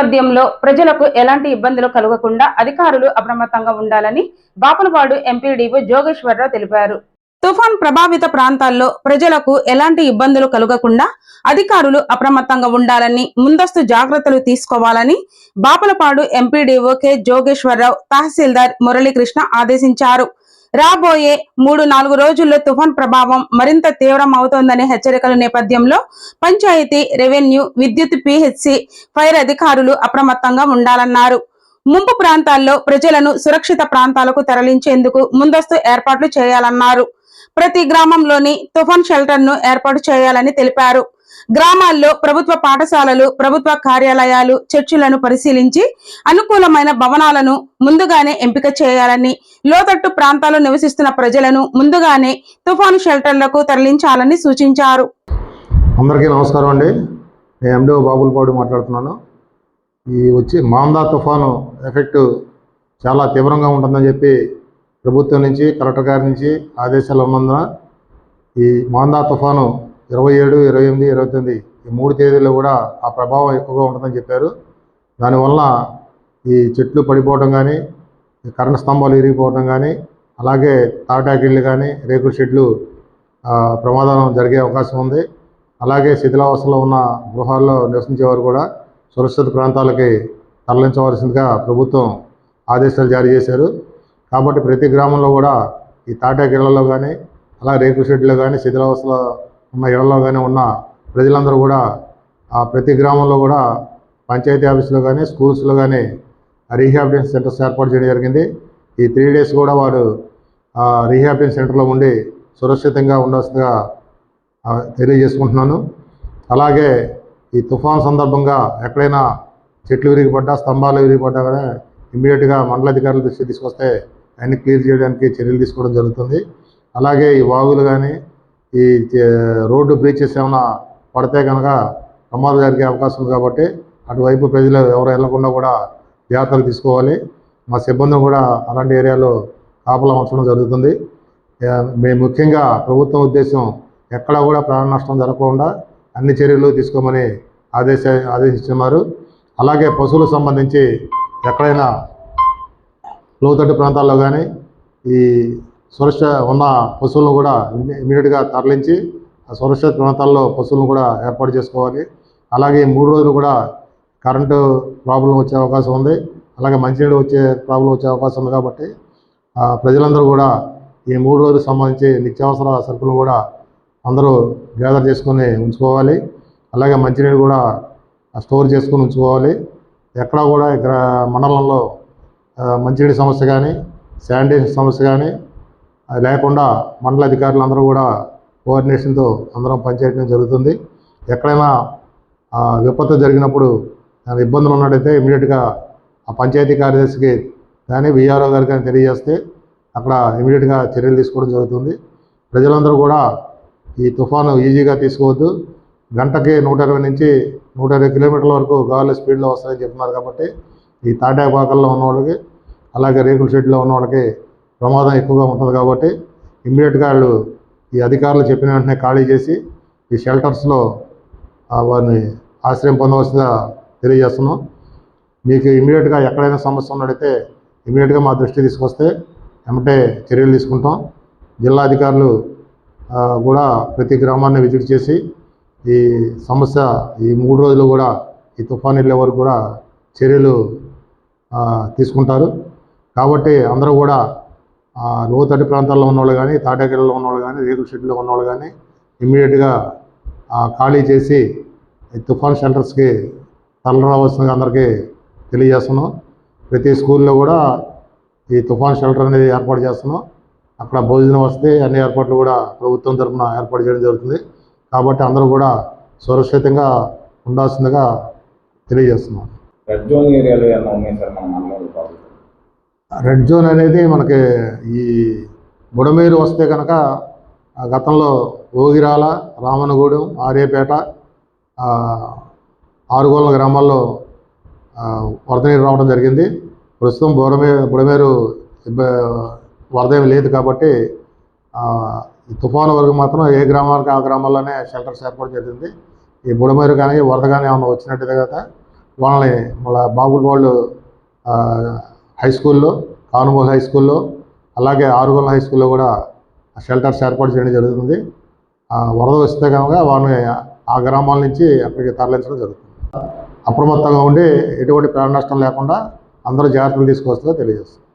నేపథ్యంలో ప్రజలకు ఎలాంటి ఇబ్బందులు కలగకుండా అధికారులు అప్రమత్తంగా ఉండాలని బాపులపాడు ఎంపీడీఓ జోగేశ్వరరావు తెలిపారు. తుఫాన్ ప్రభావిత ప్రాంతాల్లో ప్రజలకు ఎలాంటి ఇబ్బందులు కలగకుండా అధికారులు అప్రమత్తంగా ఉండాలని ముందస్తు జాగ్రత్తలు తీసుకోవాలని బాపులపాడు ఎంపీడీఓ కె జోగేశ్వరరావు తహసీల్దార్ మురళీకృష్ణ ఆదేశించారు. రాబోయే మూడు నాలుగు రోజుల్లో తుఫాన్ ప్రభావం మరింత తీవ్రం అవుతోందనే హెచ్చరికల నేపథ్యంలో పంచాయతీ రెవెన్యూ విద్యుత్ పిహెచ్సి ఫైర్ అధికారులు అప్రమత్తంగా ఉండాలన్నారు. ముంపు ప్రాంతాల్లో ప్రజలను సురక్షిత ప్రాంతాలకు తరలించేందుకు ముందస్తు ఏర్పాట్లు చేయాలన్నారు. ప్రతి గ్రామంలోని తుఫాన్ షెల్టర్ను ఏర్పాటు చేయాలని తెలిపారు. గ్రామాల్లో ప్రభుత్వ పాఠశాలలు ప్రభుత్వ కార్యాలయాలు చర్చిలను పరిశీలించి అనుకూలమైన భవనాలను ముందుగానే ఎంపిక చేయాలని లోతట్టు ప్రాంతాల్లో నివసిస్తున్న ప్రజలను ముందుగానే తుఫాను షెల్టర్లకు తరలించాలని సూచించారు. అందరికీ నమస్కారం అండి. నేను ఎండిఓ బాబులపాడు మాట్లాడుతున్నాను. ఈ వచ్చి మాందా తుఫాను ఎఫెక్ట్ చాలా తీవ్రంగా ఉంటుందని చెప్పి ప్రభుత్వం నుంచి కలెక్టర్ గారి నుంచి ఆదేశాలు ఉన్నందున ఈ మాందా తుఫాను ఇరవై ఏడు ఇరవై ఎనిమిది ఇరవై తొమ్మిది ఈ మూడు తేదీల్లో కూడా ఆ ప్రభావం ఎక్కువగా ఉంటుందని చెప్పారు. దానివల్ల ఈ చెట్లు పడిపోవడం కానీ ఈ కరెంట్ స్తంభాలు ఇరిగిపోవడం కానీ అలాగే తాటాకిళ్ళు కానీ రేకుల షెడ్లు ప్రమాదం జరిగే అవకాశం ఉంది. అలాగే శిథిలావస్థలో ఉన్న గృహాల్లో నివసించేవారు కూడా సురక్షిత ప్రాంతాలకి తరలించవలసిందిగా ప్రభుత్వం ఆదేశాలు జారీ చేశారు. కాబట్టి ప్రతి గ్రామంలో కూడా ఈ తాటాకిళ్ళలో కానీ అలా రేకుల షెడ్లో కానీ శిథిలావస్థలో ఉన్న ఇళ్ళలో కానీ ఉన్న ప్రజలందరూ కూడా ఆ ప్రతి గ్రామంలో కూడా పంచాయతీ ఆఫీసులో కానీ స్కూల్స్లో కానీ రీహాబిలిటేషన్ సెంటర్స్ ఏర్పాటు చేయడం జరిగింది. ఈ త్రీ డేస్ కూడా వారు రీహాబిలిటేషన్ సెంటర్లో ఉండి సురక్షితంగా ఉండాల్సిందిగా తెలియజేసుకుంటున్నాను. అలాగే ఈ తుఫాన్ సందర్భంగా ఎక్కడైనా చెట్లు విరిగిపడ్డా స్తంభాలు విరిగిపడ్డా కానీ ఇమ్మీడియట్గా మండలాధికారుల దృష్టి దృష్టికి తీసుకొస్తే అన్ని క్లియర్ చేయడానికి చర్యలు తీసుకోవడం జరుగుతుంది. అలాగే ఈ వాగులు కానీ ఈ రోడ్డు బ్రీచెస్ ఏమైనా పడితే కనుక ప్రమాదం జరిగే అవకాశం ఉంది కాబట్టి అటువైపు ప్రజలు ఎవరు వెళ్ళకుండా కూడా జాగ్రత్తలు తీసుకోవాలి. మా సిబ్బంది కూడా అలాంటి ఏరియాలో కాపలా ఉంచడం జరుగుతుంది. మేము ముఖ్యంగా ప్రభుత్వం ఉద్దేశం ఎక్కడా కూడా ప్రాణ నష్టం జరగకుండా అన్ని చర్యలు తీసుకోమని ఆదేశ ఆదేశిస్తున్నారు. అలాగే పశువులకు సంబంధించి ఎక్కడైనా లోతట్టు ప్రాంతాల్లో కానీ ఈ సురక్ష ఉన్న పశువులను కూడా ఇమీడియట్గా తరలించి ఆ సురక్షిత ప్రాంతాల్లో పశువులను కూడా ఏర్పాటు చేసుకోవాలి. అలాగే మూడు రోజులు కూడా కరెంటు ప్రాబ్లం వచ్చే అవకాశం ఉంది. అలాగే మంచినీళ్ళు వచ్చే ప్రాబ్లం వచ్చే అవకాశం ఉంది కాబట్టి ప్రజలందరూ కూడా ఈ మూడు రోజులకు సంబంధించి నిత్యావసర సరుకులు కూడా అందరూ గ్యాదర్ చేసుకొని ఉంచుకోవాలి. అలాగే మంచినీళ్ళు కూడా స్టోర్ చేసుకొని ఉంచుకోవాలి. ఎక్కడా కూడా ఇక్కడ మండలంలో మంచినీటి సమస్య కానీ శానిటేషన్ సమస్య కానీ అది లేకుండా మండల అధికారులు అందరూ కూడా కోఆర్డినేషన్తో అందరం పనిచేయడం జరుగుతుంది. ఎక్కడైనా విపత్తు జరిగినప్పుడు ఇబ్బందులు ఉన్నట్టయితే ఇమీడియట్గా ఆ పంచాయతీ కార్యదర్శికి కానీ విఆర్ఓ గారికి కానీ తెలియజేస్తే అక్కడ ఇమీడియట్గా చర్యలు తీసుకోవడం జరుగుతుంది. ప్రజలందరూ కూడా ఈ తుఫాను ఈజీగా తీసుకోవద్దు. గంటకి నూట ఇరవై నుంచి నూట ఇరవై కిలోమీటర్ల వరకు గాలి స్పీడ్లో వస్తాయని చెప్తున్నారు కాబట్టి ఈ తాటాపాకల్లో ఉన్న వాళ్ళకి అలాగే రేకుల షెడ్లో ఉన్న వాళ్ళకి ప్రమాదం ఎక్కువగా ఉంటుంది కాబట్టి ఇమ్మీడియట్గా వాళ్ళు ఈ అధికారులు చెప్పిన వెంటనే ఖాళీ చేసి ఈ షెల్టర్స్లో వారిని ఆశ్రయం పొందవలసిందిగా తెలియజేస్తున్నాం. మీకు ఇమీడియట్గా ఎక్కడైనా సమస్య ఉన్నట్టయితే ఇమీడియట్గా మా దృష్టికి తీసుకొస్తే వెంటనే చర్యలు తీసుకుంటాం. జిల్లా అధికారులు కూడా ప్రతి గ్రామాన్ని విజిట్ చేసి ఈ సమస్య ఈ మూడు రోజులు కూడా ఈ తుఫాన్ వెళ్ళే వరకు కూడా చర్యలు తీసుకుంటారు. కాబట్టి అందరూ కూడా లోతటి ప్రాంతాల్లో ఉన్నవాళ్ళు కానీ తాటాకిళ్ళలో ఉన్నవాళ్ళు కానీ రేకుల షెడ్లో ఉన్నవాళ్ళు కానీ ఇమ్మీడియట్గా ఖాళీ చేసి ఈ తుఫాన్ షెల్టర్స్కి తరలిరావాల్సిందిగా అందరికీ తెలియజేస్తున్నాం. ప్రతి స్కూల్లో కూడా ఈ తుఫాన్ షెల్టర్ అనేది ఏర్పాటు చేస్తున్నాం. అక్కడ భోజన వసతి అన్ని ఏర్పాట్లు కూడా ప్రభుత్వం తరఫున ఏర్పాటు చేయడం జరుగుతుంది. కాబట్టి అందరూ కూడా సురక్షితంగా ఉండాల్సిందిగా తెలియజేస్తున్నాం. రెడ్ జోన్ ఏరియాలో ఏమైనా ఉన్నాయి సార్ మన రెడ్ జోన్ అనేది మనకి ఈ బుడమేరు వస్తే కనుక గతంలో ఓగిరాల రామనగూడెం ఆర్యపేట ఆరుగోళ్ళ గ్రామాల్లో వరద నీరు రావడం జరిగింది. ప్రస్తుతం బుడమే బుడమేరు ఇబ్బ- వరద ఏమీ లేదు కాబట్టి ఈ తుఫాను వరకు మాత్రం ఏ గ్రామాలకు ఆ గ్రామాల్లోనే షెల్టర్స్ ఏర్పాటు జరిగింది. ఈ బుడమేరు కానీ వరద కానీ ఏమైనా వచ్చినట్టు కదా వాళ్ళని మళ్ళీ బాబుల వాళ్ళు హై స్కూల్లో కానుమూల హై స్కూల్లో అలాగే ఆరుగోల హై స్కూల్లో కూడా షెల్టర్స్ ఏర్పాటు చేయడం జరుగుతుంది. ఆ, వరద వస్తే కనుక వారిని ఆ గ్రామాల నుంచి అక్కడికి తరలించడం జరుగుతుంది. అప్రమత్తంగా ఉండి ఎటువంటి ప్రాణ నష్టం లేకుండా అందరూ జాగ్రత్తలు తీసుకొస్తుందో తెలియజేస్తుంది